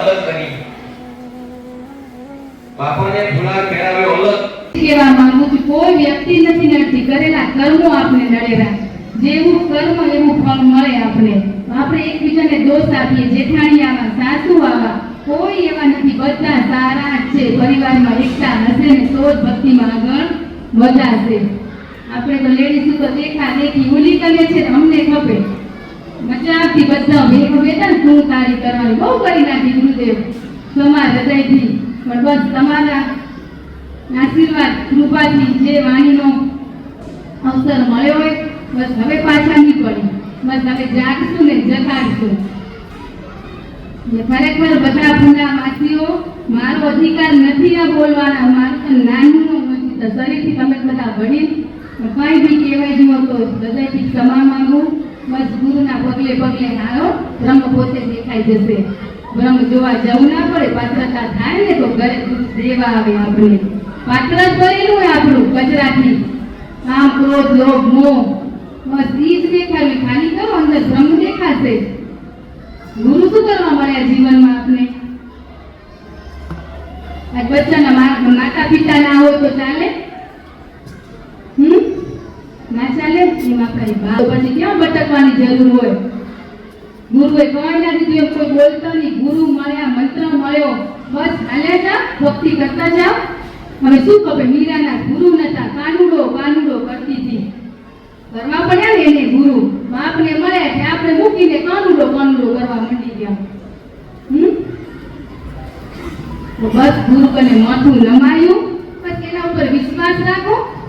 અલગ કરી. બાપાને ગુલાલ પહેરાવ્યો અલગ. કહેવા માંગુ છું, કોઈ વ્યક્તિ નથી નડતી, કરેલા કર્મો આપણે નડેલા. જેવું કર્મ, એવું ફળ મળે આપણે. આપણે એકબીજાને દોષ આપીએ, જેઠાણી આવા, સાસુ આવા. કોઈ એવા નથી, બધા સારા છે. પરિવારમાં એકતા, હશે ને તો જ ભક્તિમાં આગળ વધારશે. આપણે તો લેડીઝ તો દેખા દેખી ઉલી કરે છે, અમને ખપે. મજાકથી બધા ભેગો બેઠા શું તારી કરવાની. બહુ કરી નાખી ગુરુદેવ. તમારા હૃદયથી. પણ બસ તમારા આશીર્વાદ, કૃપાથી જે વાણીનો અવસર મળ્યો હોય, બસ હવે પાછા નહીં પડી બસ હવે જાગશું ને જગાડશું. ખરેખર બધા માસીઓ મારો અધિકાર નથી આ બોલવાના. મારું તો નાનું નથી તો શરીરથી તમે બધા વડીલ કંઈ બી કહેવાય જુઓ તો હૃદયથી ક્ષમા માંગુ. બસ પગલે પગલે હારો બ્રહ્મ પોતે દેખાઈ જશે. બ્રહ્મ જોવા જવું ના પડે, પાત્રતા થાય ને તો ઘરે દેવા આવે આપણે. પાત્ર ભરેલું હોય આપણું કચરાથી કામ ક્રોધ, લોભ, મોહ. બસ ઈ જ દેખાયું ખાલી કરો અંદર બ્રહ્મ દેખાશે. ગુરુ શું કરવા મળ્યા જીવનમાં આપણે આજ બચ્ચાના માતા પિતા ના હોય તો ચાલે હમ ના એમ આપણે ભાવ પછી ક્યાં ભટકવાની જરૂર હોય? ગુરુએ કઈ ના દીધું એમ કોઈ બોલતો નહીં. ગુરુ મળ્યા, મંત્ર મળ્યો. બસ હાલ્યા જા, ભક્તિ કરતા જાઓ. હવે શું ખબર, મીરાના ગુરુ નતા. કાનુડો કાનુડો કરતી હતી કરવા પડ્યા ને એને ગુરુ. બાપને મળ્યા કે આપણે મૂકીને કાનુડો કાનુડો કરવા માંડી ગયા. બસ ગુરુ કને માથું લંબાયું બસ એના ઉપર વિશ્વાસ રાખો.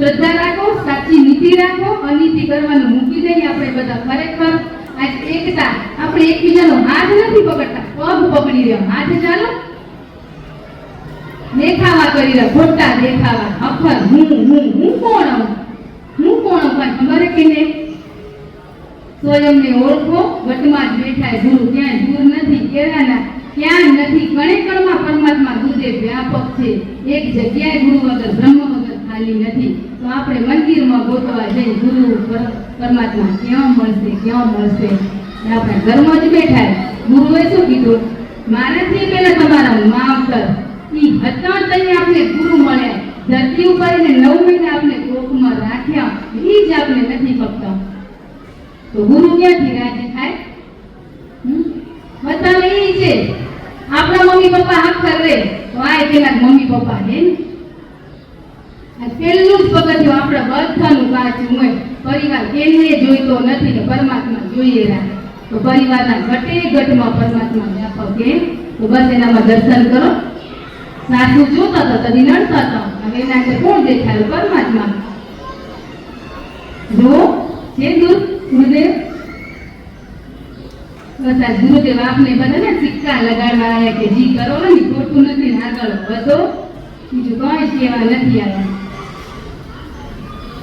શ્રદ્ધા રાખો, સાચી નીતિ રાખો, અનીતિ કરવાનું મૂકી દઈએ આપણે બધા ખરેખર આજ એકતા આપણે એકબીજાનો હાથ નથી પકડતા, પગ પકડી રહ્યો. હાથ ચાલો. દેખાવા કરી રહ્યા, ખોટા દેખાવા. અફર હું હું હું કોણ આવું? હું કોણ પણ ખબર કે નહીં? સ્વયંને ઓળખો, વટમાં જ બેઠા ગુરુ. ક્યાંય દૂર નથી, કેળાના ક્યાં નથી. કણે કણમાં પરમાત્મા ગુરુદેવ વ્યાપક છે. એક જગ્યાએ ગુરુ વગર બ્રહ્મ ખાલી નથી. તો આપણે મંદિરમાં ગોતવા જઈ ગુરુ પરમાત્મા ક્યાં મળશે ક્યાં મળશે? ને આપણે ઘરમાં જ બેઠા ગુરુએ શું કીધું? મારાથી પહેલા તમારા માવતર ઈ હતા તઈ આપણે ગુરુ મળ્યા ધરતી ઉપર એને નવ મહિના આપણે કોકમાં રાખ્યા. ઈ જ આપણે નથી ફક્ત. તો ગુરુ ક્યાંથી રાજી થાય? બતાવે એ છે. આપણા મમ્મી પપ્પા હક કરે તો આ પેલા મમ્મી પપ્પા હે ને? પહેલું જ પગથિયું આપણે બધાનું કાચું હોય. પરિવાર કેને જોઈતો નથી ને પરમાત્મા જોઈએ રાખે તો પરિવારના ઘટે ઘટમાં પરમાત્મા વ્યાપક કે તો બસ એનામાં દર્શન કરો. સાસુ જોતા હતા, તદી નડતા હતા. હવે એના આગળ કોણ દેખાયું? પરમાત્મા. જો જે દૂર ગુરુદેવ. બસ આ ગુરુદેવ આપને બધાને સિક્કા લગાડવા આવ્યા કે જી કરો ને ખોટું નથી આગળ વધો. બીજું કોઈ સેવા નથી આવ્યા.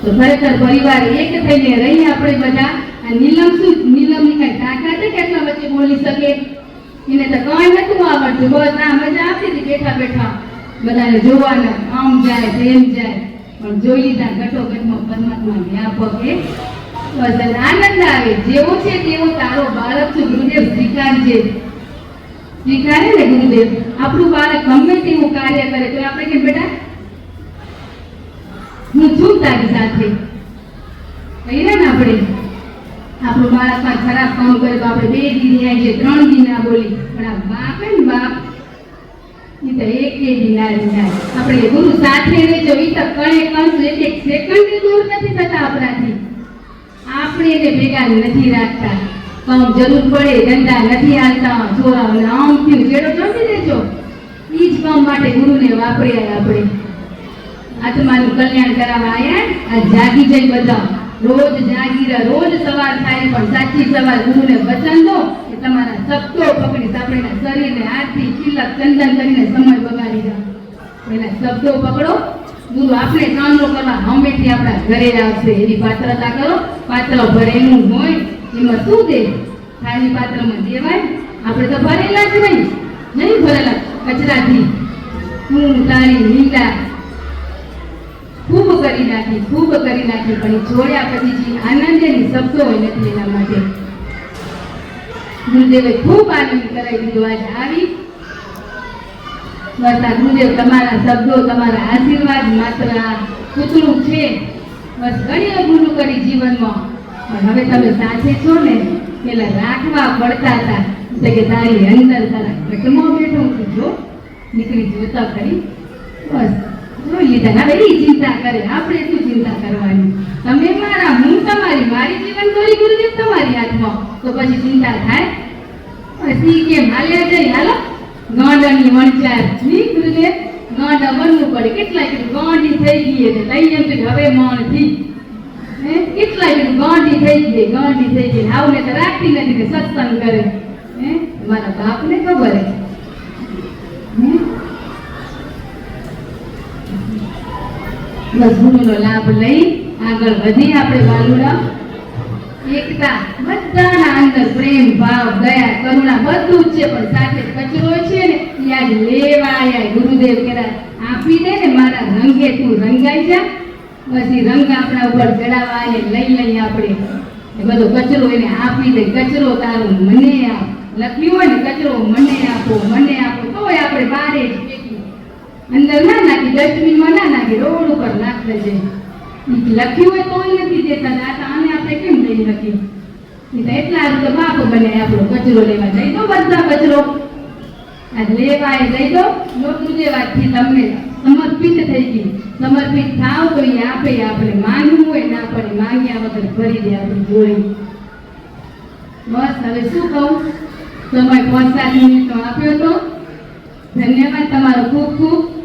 તો ખરેખર પરિવાર એક થઈને રહી આપણે બધા. નીલમ શું? નીલમની કઈ તાકાત કે એટલા વચ્ચે બોલી શકે એને તો કઈ નતું આવડતું. બસ આ મજા આવતી હતી બેઠા બેઠા. બધાને જોવાના, આમ જાય, તેમ જાય. પણ જોઈ લીધા ઘટો ઘટમાં પરમાત્મા વ્યાપક એ બસ આનંદ આવે. જેવો છે તેવો તારો બાળક છે. ગુરુદેવ સ્વીકારજે. સ્વીકારે ને ગુરુદેવ? આપણું બાળક ગમે તેવું કાર્ય કરે તો આપણે કે બેટા હું છું તારી સાથે. ને આપણે. આપણું બાળક પણ ખરાબ કામ કર્યું આપણે બે દી ન્યાય છે ત્રણ દી ના બોલી. પણ આ બાપ ને બાપ એ તો એક બે દી આપણે ગુરુ સાથે રહેજો ઈ તો કણે કણ એક એક સેકન્ડ દૂર નથી થતા આપણાથી. આપણે એને ભેગા નથી રાખતા. કામ જરૂર પડે, ધંધા નથી હાલતા. છોરાઓને આમ થયું જેડો જમી દેજો એ જ કામ માટે ગુરુને વાપર્યા આપણે. આત્માનું કલ્યાણ કરાવવા આવ્યા આ જાગી જઈ બધા રોજ જાગી રહે રોજ સવાર થાય પણ સાચી સવાર ગુરુને વચન દો કે તમારા શબ્દો પકડી સાંભળીને શરીરને હાથથી ચિલક ચંદન કરીને સમય બગાડી દો. એના શબ્દો પકડો. ગુરુ આપણે કામનો કરવા હંમેથી આપણા ઘરે આવશે. એની પાત્રતા કરો. પાત્ર ભરેલું હોય એમાં શું દે? ખાલી પાત્રમાં દેવાય? આપણે તો ભરેલા જ નહીં. નહીં ભરેલા. કચરાથી. હું તારી નિંદા કરી નાખી, ખૂબ કરી નાખી, પણ જોડ્યા પછી જે આનંદ એની શબ્દો હોય નથી એના માટે ગુરુદેવે ખૂબ આનંદ કરાવી દીધો. આજે આવી. બસ ગુરુદેવ તમારા શબ્દો, તમારા આશીર્વાદ માત્ર આ કૂતરું છે. બસ ઘણી ભૂલું કરી જીવનમાં. પણ હવે તમે સાથે છો ને, પેલા રાખવા પડતા હતા. એટલે કે તારી અંદર તારા ઘટમાં બેઠો છું. જો, નીકળી જોતા કરી બસ. જોઈ લીધા હવે એ ચિંતા કરે. આપણે શું ચિંતા કરવાની? તમે મારા, હું તમારી, મારી જીવન દોરી ગુરુદેવ તમારી હાથમાં. તો પછી ચિંતા થાય? પછી કે હાલ્યા જઈ હાલો. ગાંડાની વંચાર જી, ગુરુદેવ? ગાંડા બનવું પડે. કેટલાય કીધું? ગોંડી થઈ ગઈ એટલે લઈ એમ હવે મણથી હે? કેટલાય કીધું? ગાંડી થઈ ગઈ. ગોંડી થઈ ગઈ. આવને તો રાખતી નથી કે સત્સંગ કરે. હે? મારા બાપને ખબર હે બસ લાભ લઈ આગળ વધી આપણે વાલુડા. એકતા, બધાના અંદર પ્રેમ, ભાવ, દયા, કરુણા બધું છે, પણ સાથે કચરો છે ને, એ આજ લેવા ગુરુદેવ કેરા આપી દે ને મારા રંગે, તું રંગાઈ જા. એ રંગ આપણા ઉપર ચડાવવા આયા લઈ લઈ આપણે. એ બધો કચરો એને આપી દે. કચરો તારો મને આપ. લખ્યું હોય ને, કચરો મને આપો મને આપો. તોય આપણે બારે જ અંદર ના નાખી ડસ્ટબિનમાં ના નાખી રોડ ઉપર નાખ દેજે લખ્યું હોય તોય નથી દેતા આ તો આપણે કેમ શકીએ? તો એટલા તો બાપ બને આપણો કચરો લેવા. જઈ દો બધા કચરો. આ લેવા એ જઈ દો નોટું લેવાથી તમને. સમર્પિત થઈ ગઈ સમર્પિત થાવ તો એ આપે, આપણે માંગવું હોય ના પડે માંગ્યા વગર ભરી દે આપણે જોઈ બસ, હવે શું કહું? સમય પાંચ સાત આપ્યો તો. ધન્યવાદ તમારો ખૂબ ખૂબ.